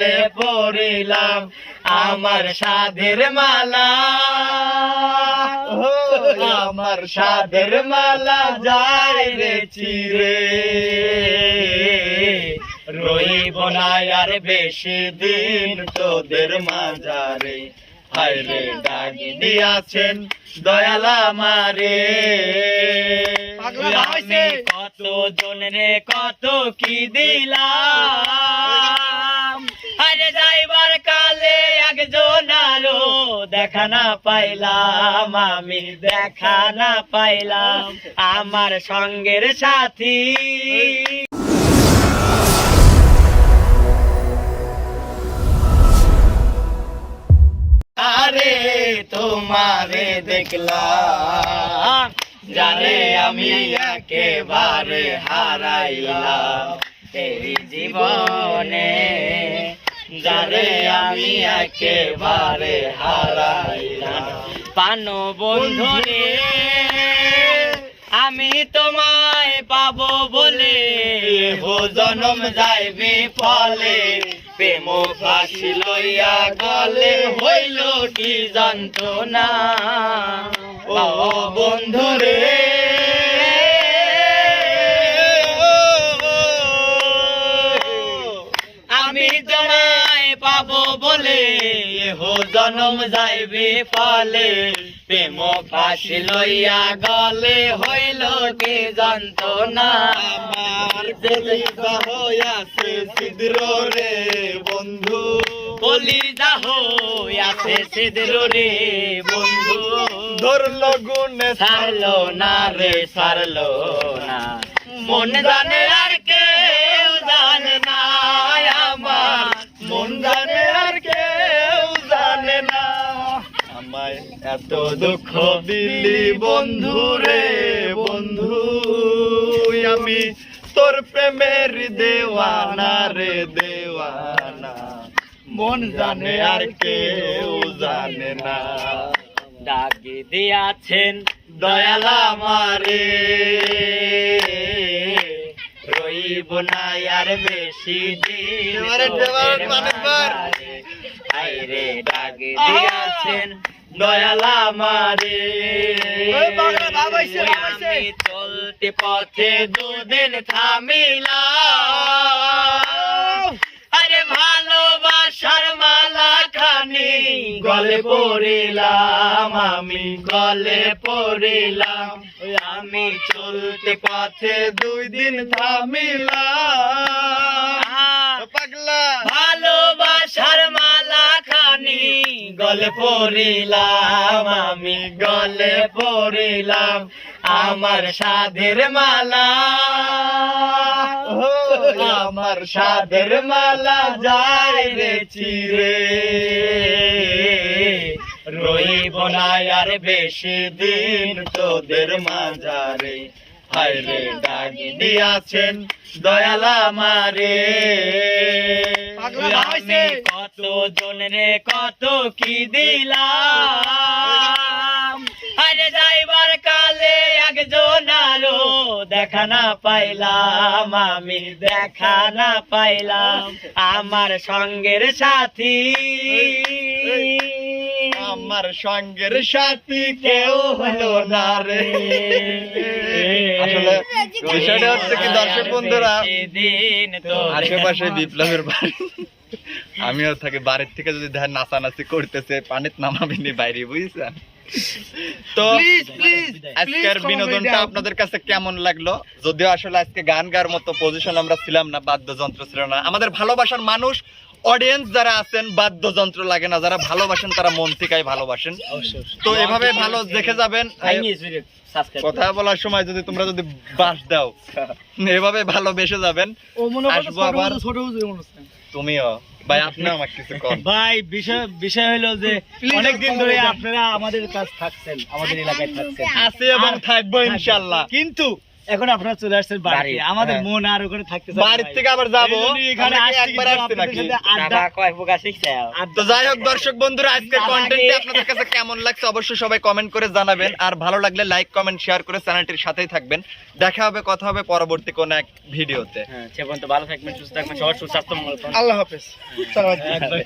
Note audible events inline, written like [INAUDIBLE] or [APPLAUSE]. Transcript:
গলে পড়িলাম আমার সাধের মালা। আমার সাধের মালা যায় রে চিরে। রইব না আর বেশি দিন তোদের মাঝারে। হায় রে ডাকি দিয়াছেন দয়ালা মারে কত জনরে কত কি দিলাম? দেখা না পাইলাম, আমি দেখা না পাইলাম, আমার সঙ্গের সাথী। আরে তোমারে দেখলাম জানে আমি একেবারে হারাইলাম এই জীবনে যারে আমি একেবারে হারাইলাম পানো বন্ধুরে আমি তোমায় পাবো বলে হো জনম যাইবে ফলে প্রেম ফাঁসি লইয়া গলে হইল কি যন্ত্রণা। ও বন্ধুরে হো জনম যাইবে ফলে প্রেম ফাঁসি লইয়া গলে হইল কি যন্ত্রণা। আমার হইয়াছে ছিদ্র রে বন্ধু, কলিজা হইয়াছে ছিদ্র রে বন্ধু। ধরল গুনে ছাড়লো না রে, ছাড়লো না। মন জানে আর কেউ আমায় এত দুঃখ দিলি বন্ধু রে বন্ধু। আমি তোর প্রেমের দেওয়ানা রে দেওয়ানা। মন জানে আর কেউ জানে না। ডাকি দিয়াছেন দয়ালা মারে রইব না আর বেশি দিন। হায়রে ডাকি দিয়াছেন দয়ালা মারে। আমি চলতে পথে দুদিন থামিলাম। আরে ভালোবাসার মালা খানি গলে পড়িলাম আমি গলে পড়িলাম। আমি চলতে পথে দুই দিন থামিলাম। গলে পড়িলাম আমি গলে পড়িলাম আমার সাধের মালা। আমার সাধের মালা যায় রে। চিরে রইব না আর বেশি দিন তোদের মাঝারে। হায় রে ডাকি দিয়াছেন দয়ালা মারে কত জনরে কত কি দিলাম? আরে যাইবার কালে একজন আরও দেখা না পাইলাম আমি দেখা না পাইলাম আমার সঙ্গের সাথী। আমার সঙ্গের সাথী কেউ হলো না রে। আসলে বিষয়টা হচ্ছে কি দর্শক বন্ধুরা দিন তো আশেপাশে বিপ্লবের বাড়ি। আমিও থাকি বাড়ির থেকে যদি দেখেন নাচানাচি করতেছে পানিত নামাবিনি বাইরে বুঝছেন? তো আজকের বিনোদনটা আপনাদের কাছে কেমন লাগল? যদিও আসলে আজকে গান গার মতো পজিশন আমরা ছিলাম না বাদ্যযন্ত্র ছিল না। আমাদের ভালোবাসার মানুষ অডিয়েন্স যারা আছেন বাদ্যযন্ত্র লাগে না। যারা ভালোবাসেন তারা মন থেকেই ভালোবাসেন। তো এভাবে ভালো দেখে যাবেন। কথা বলার সময় যদি তোমরা যদি বাস দাও [LAUGHS] এভাবে ভালোবেসে যাবেন। আসব আবার। তুমিও। ভাই [LAUGHS] আপনি আমার কিছু কন ভাই বিষয় বিষয় হলো যে [LAUGHS] অনেকদিন ধরে আপনারা আমাদের কাছে থাকছেন আমাদের এলাকায় থাকছেন। আছে এবং থাকব ইনশাআল্লাহ কিন্তু এখন আপনারা চলে আসছেন বাড়ি, আমাদের হ্যাঁ। মন আর ওখানে থাকতে বাড়ির থেকে আবার যাব। এখানে একবার নাকি আড্ডা প্রকার তো যাই হোক দর্শক বন্ধুরা আজকের কন্টেন্টটি আপনাদের কাছে কেমন লাগছে অবশ্যই সবাই কমেন্ট করে জানাবেন। আর ভালো লাগলে লাইক কমেন্ট শেয়ার করে চ্যানেলটির সাথেই থাকবেন। দেখা হবে কথা হবে পরবর্তী কোন এক ভিডিওতে। হ্যাঁ সে পর্যন্ত ভালো থাকবেন সুস্থ থাকবেন সবার সুস্বাস্থ্য মঙ্গল আল্লাহ হাফেজ। একবার